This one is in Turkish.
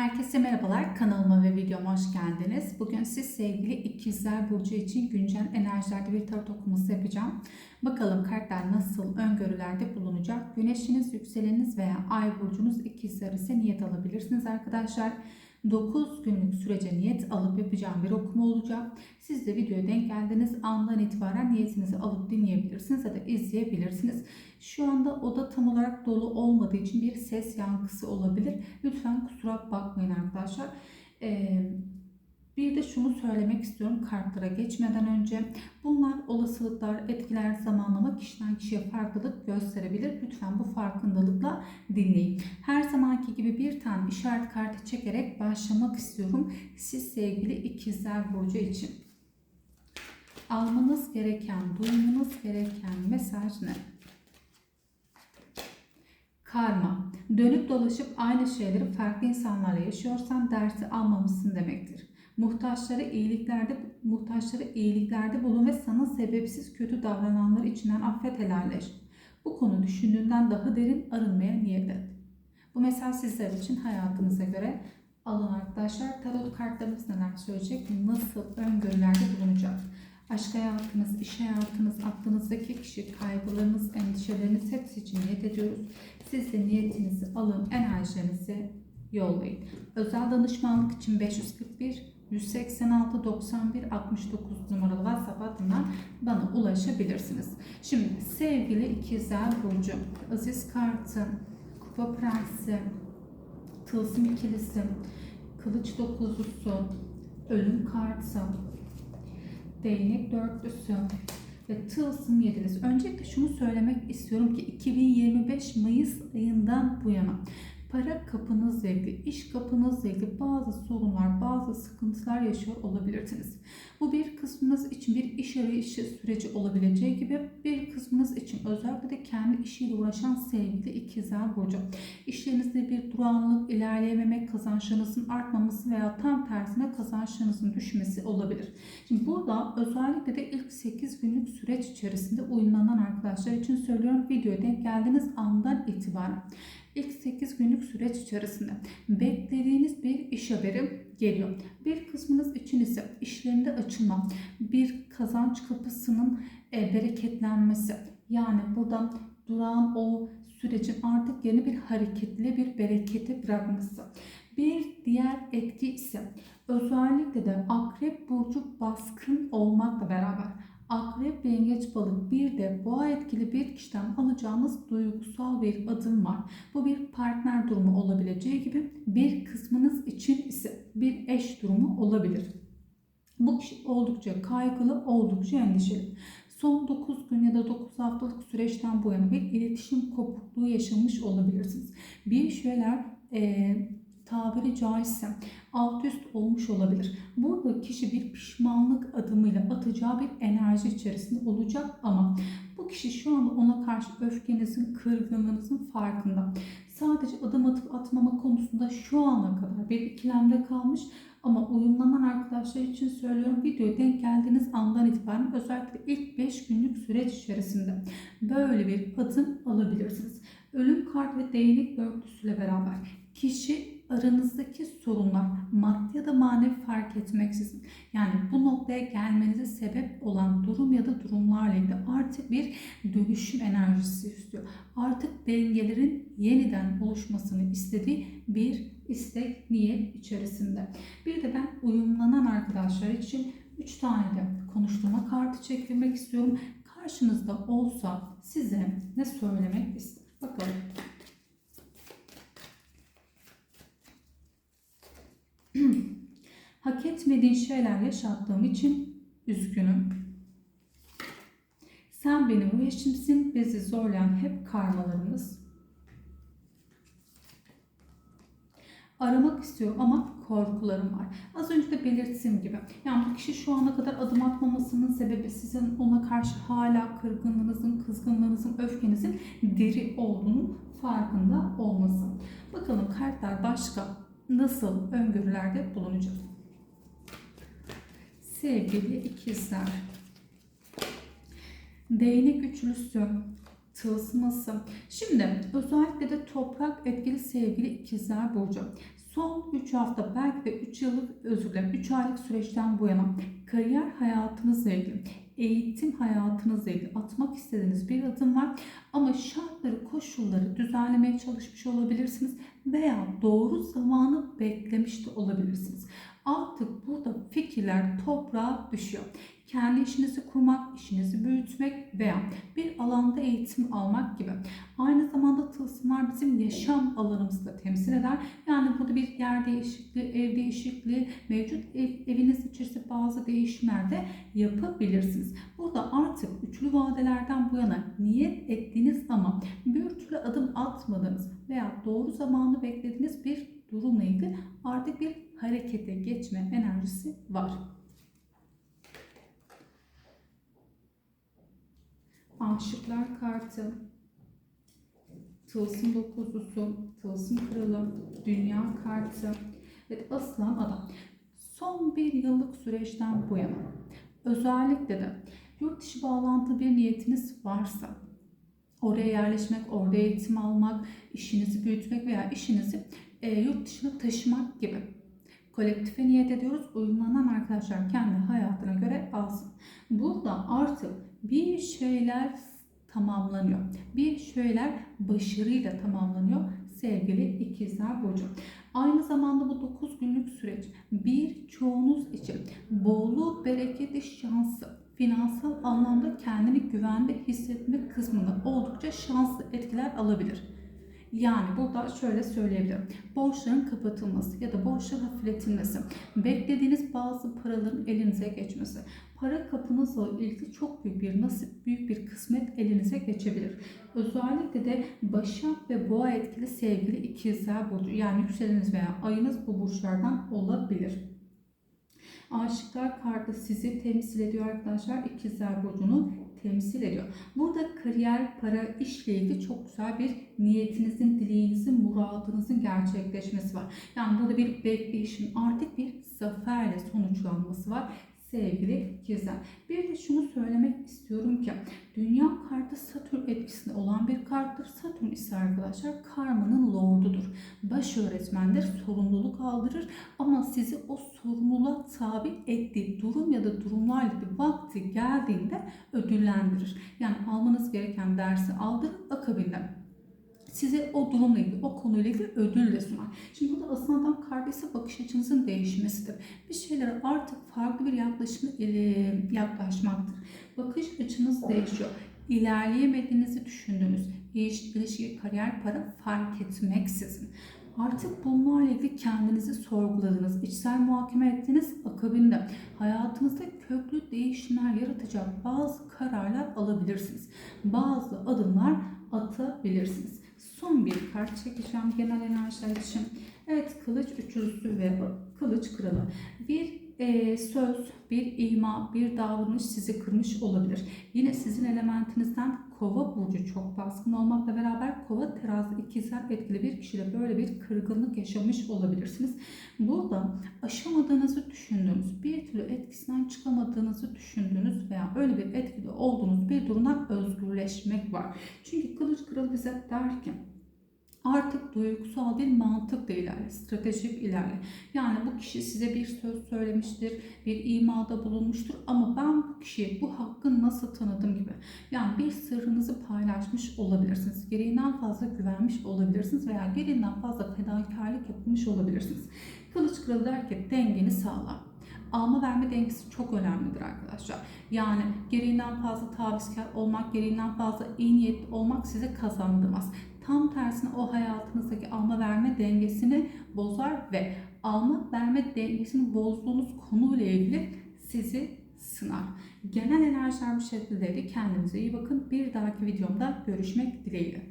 Herkese merhabalar. Kanalıma ve videoma hoş geldiniz. Bugün siz sevgili ikizler burcu için güncel enerjilerde bir tarot okuması yapacağım. Bakalım kartlar nasıl öngörülerde bulunacak. Güneşiniz, yükseleniniz veya ay burcunuz ikizler ise niyet alabilirsiniz arkadaşlar. 9 günlük sürece niyet alıp yapacağım bir okuma olacak. Siz de videoya denk geldiğiniz andan itibaren niyetinizi alıp dinleyebilirsiniz ya da izleyebilirsiniz. Şu anda oda tam olarak dolu olmadığı için bir ses yankısı olabilir. Lütfen kusura bakmayın arkadaşlar. Ee, bir de şunu söylemek istiyorum kartlara geçmeden önce. Bunlar olasılıklar, etkiler, zamanlama kişiden kişiye farklılık gösterebilir. Lütfen bu farkındalıkla dinleyin. Her zamanki gibi bir tane işaret kartı çekerek başlamak istiyorum. Siz sevgili ikizler burcu için. Almanız gereken, duymanız gereken mesaj ne? Karma. Dönüp dolaşıp aynı şeyleri farklı insanlarla yaşıyorsan dersi almamışsın demektir. Muhtaçları iyiliklerde muhtaçları iyiliklerde bulun ve sana sebepsiz kötü davrananlar içinden affet helalleş. Bu konu düşündüğünden daha derin arınmaya niyet et. Bu mesaj sizler için hayatınıza göre alın arkadaşlar. Tarot kartlarımız neler söyleyecek? Nasıl öngörülerde bulunacak? Aşk hayatınız, iş hayatınız, aklınızdaki kişi, kaygılarınız, endişeleriniz hepsi için niyet ediyoruz. Siz de niyetinizi alın, enerjilerinizi yollayın. Özel danışmanlık için 541 186 91 69 numaralı WhatsApp hattından bana ulaşabilirsiniz. Şimdi sevgili ikizler burcu, Aziz kartı, Kupa prensi, Tılsım ikilisi, Kılıç dokuzlusu, Ölüm kartı, Değnek dörtlüsü ve Tılsım yedilisi. Öncelikle şunu söylemek istiyorum ki 2025 Mayıs ayından bu yana para kapınızla ilgili, iş kapınızla ilgili bazı sorunlar, bazı sıkıntılar yaşıyor olabilirsiniz. Bu bir kısmınız için bir iş arayışı süreci olabileceği gibi bir kısmınız için özellikle de kendi işiyle uğraşan sevgili ikizler burcu. İşlerinizde bir durağanlık, ilerleyememek, kazançlarınızın artmaması veya tam tersine kazançlarınızın düşmesi olabilir. Şimdi burada özellikle de ilk 8 günlük süreç içerisinde uyumlanan arkadaşlar için söylüyorum videoya denk geldiğiniz andan itibaren İlk 8 günlük süreç içerisinde beklediğiniz bir iş haberi geliyor. Bir kısmınız için ise işlerinde açılma, bir kazanç kapısının e, bereketlenmesi. Yani burada duran o sürecin artık yeni bir hareketli bir bereketi bırakması. Bir diğer etki ise özellikle de akrep burcu baskın olmakla beraber Akrep, yengeç, balık bir de boğa etkili bir kişiden alacağımız duygusal bir adım var. Bu bir partner durumu olabileceği gibi bir kısmınız için ise bir eş durumu olabilir. Bu kişi oldukça kaygılı, oldukça endişeli. Son 9 gün ya da 9 haftalık süreçten bu yana bir iletişim kopukluğu yaşamış olabilirsiniz. Bir şeyler e, tabiri caizse alt üst olmuş olabilir. Burada kişi bir pişmanlık adımıyla atacağı bir enerji içerisinde olacak ama bu kişi şu anda ona karşı öfkenizin, kırgınlığınızın farkında. Sadece adım atıp atmama konusunda şu ana kadar bir ikilemde kalmış ama uyumlanan arkadaşlar için söylüyorum videoya denk geldiğiniz andan itibaren özellikle ilk 5 günlük süreç içerisinde böyle bir adım alabilirsiniz. Ölüm kart ve değnek dörtlüsüyle beraber kişi aranızdaki sorunlar maddi ya da manevi fark etmeksizin yani bu noktaya gelmenize sebep olan durum ya da durumlarla ilgili artık bir dönüşüm enerjisi istiyor. Artık dengelerin yeniden oluşmasını istediği bir istek, niyet içerisinde. Bir de ben uyumlanan arkadaşlar için 3 tane de konuşturma kartı çektirmek istiyorum. Karşınızda olsa size ne söylemek ister? Bakalım. Hak etmediğin şeyler yaşattığım için üzgünüm. Sen benim bu eşimsin, bizi zorlayan hep karmalarımız. Aramak istiyorum ama korkularım var. Az önce de belirttiğim gibi. Yani bu kişi şu ana kadar adım atmamasının sebebi sizin ona karşı hala kırgınlığınızın, kızgınlığınızın, öfkenizin deri olduğunu farkında olması. Bakalım kartlar başka nasıl öngörülerde bulunacak? Sevgili ikizler, değnek üçlüsü, tılsıması. Şimdi özellikle de toprak etkili sevgili ikizler burcu. Son 3 hafta belki de 3 yıllık özür dilerim 3 aylık süreçten bu yana kariyer hayatınızla ilgili eğitim hayatınızla ilgili atmak istediğiniz bir adım var ama şartları, koşulları düzenlemeye çalışmış olabilirsiniz veya doğru zamanı beklemiş de olabilirsiniz. Artık burada fikirler toprağa düşüyor. Kendi işinizi kurmak, işinizi büyütmek veya bir alanda eğitim almak gibi. Aynı zamanda tılsımlar bizim yaşam alanımızı da temsil eder. Yani burada bir yer değişikliği, ev değişikliği, mevcut ev, eviniz içerisinde bazı değişimler de yapabilirsiniz. Burada artık üçlü vadelerden bu yana niyet ettiğiniz ama bir türlü adım atmadığınız veya doğru zamanı beklediğiniz bir durumla ilgili artık bir harekete geçme enerjisi var. Aşıklar kartı, tılsım dokuzlusu, tılsım kralı, dünya kartı ve aslan adam. Son bir yıllık süreçten bu yana özellikle de yurt dışı bağlantılı bir niyetiniz varsa oraya yerleşmek, orada eğitim almak, işinizi büyütmek veya işinizi e, yurt dışına taşımak gibi kolektife niyet ediyoruz. Uygulanan arkadaşlar kendi hayatına göre alsın. Burada artık bir şeyler tamamlanıyor. Bir şeyler başarıyla tamamlanıyor sevgili ikizler burcu. Aynı zamanda bu 9 günlük süreç bir çoğunuz için bolluk, bereketi, şansı, finansal anlamda kendini güvende hissetme kısmında oldukça şanslı etkiler alabilir. Yani burada şöyle söyleyebilirim. Borçların kapatılması ya da borçların hafifletilmesi, beklediğiniz bazı paraların elinize geçmesi, para kapınızla ilgili çok büyük bir nasip, büyük bir kısmet elinize geçebilir. Özellikle de Başak ve Boğa etkili sevgili ikizler burcu yani yükseleniniz veya ayınız bu burçlardan olabilir. Aşıklar kartı sizi temsil ediyor arkadaşlar. İkizler burcunu temsil ediyor. Burada kariyer, para, işle ilgili çok güzel bir niyetinizin, dileğinizin, muradınızın gerçekleşmesi var. Yani burada bir bekleyişin artık bir zaferle sonuçlanması var sevgili ikizler. Bir de şunu söylemek istiyorum ki dünya kartı Satürn etkisinde olan bir karttır. Satürn ise arkadaşlar karmanın lordudur. Baş öğretmendir, sorumluluk aldırır ama sizi o sorumluluğa tabi ettiği durum ya da durumlarla bir vakti geldiğinde ödüllendirir. Yani almanız gereken dersi aldırıp akabinde size o durumla ilgili, o konuyla ilgili ödül de sunar. Şimdi burada aslında adam kardeşse bakış açınızın değişmesidir. Bir şeylere artık farklı bir yaklaşımla yaklaşmaktır. Bakış açınız değişiyor. İlerleyemediğinizi düşündüğünüz iş, ilişki, kariyer, para fark etmeksizin. Artık bunlarla ilgili kendinizi sorguladınız, içsel muhakeme ettiğiniz akabinde hayatınızda köklü değişimler yaratacak bazı kararlar alabilirsiniz. Bazı adımlar atabilirsiniz. Son bir kart çekeceğim genel enerjiler için. Evet kılıç üçlüsü ve kılıç kralı. Bir e, söz, bir ima, bir davranış sizi kırmış olabilir. Yine sizin elementinizden kova burcu çok baskın olmakla beraber kova terazi ikizler etkili bir kişiyle böyle bir kırgınlık yaşamış olabilirsiniz. Burada aşamadığınızı düşündüğünüz, bir türlü etkisinden çıkamadığınızı düşündüğünüz veya öyle bir etkili olduğunuz bir durumdan özgürleşmek var. Çünkü kılıç kralı bize der ki artık duygusal değil mantıkla ilerle, stratejik ilerle. Yani bu kişi size bir söz söylemiştir, bir imada bulunmuştur ama ben bu kişiye bu hakkı nasıl tanıdım gibi. Yani bir sırrınızı paylaşmış olabilirsiniz. Gereğinden fazla güvenmiş olabilirsiniz veya gereğinden fazla fedakarlık yapmış olabilirsiniz. Kılıç kralı der ki dengeni sağla alma verme dengesi çok önemlidir arkadaşlar. Yani gereğinden fazla tavizkar olmak, gereğinden fazla iyi niyetli olmak size kazandırmaz. Tam tersine o hayatınızdaki alma verme dengesini bozar ve alma verme dengesini bozduğunuz konuyla ilgili sizi sınar. Genel enerjiler bu şekildeydi. Kendinize iyi bakın. Bir dahaki videomda görüşmek dileğiyle.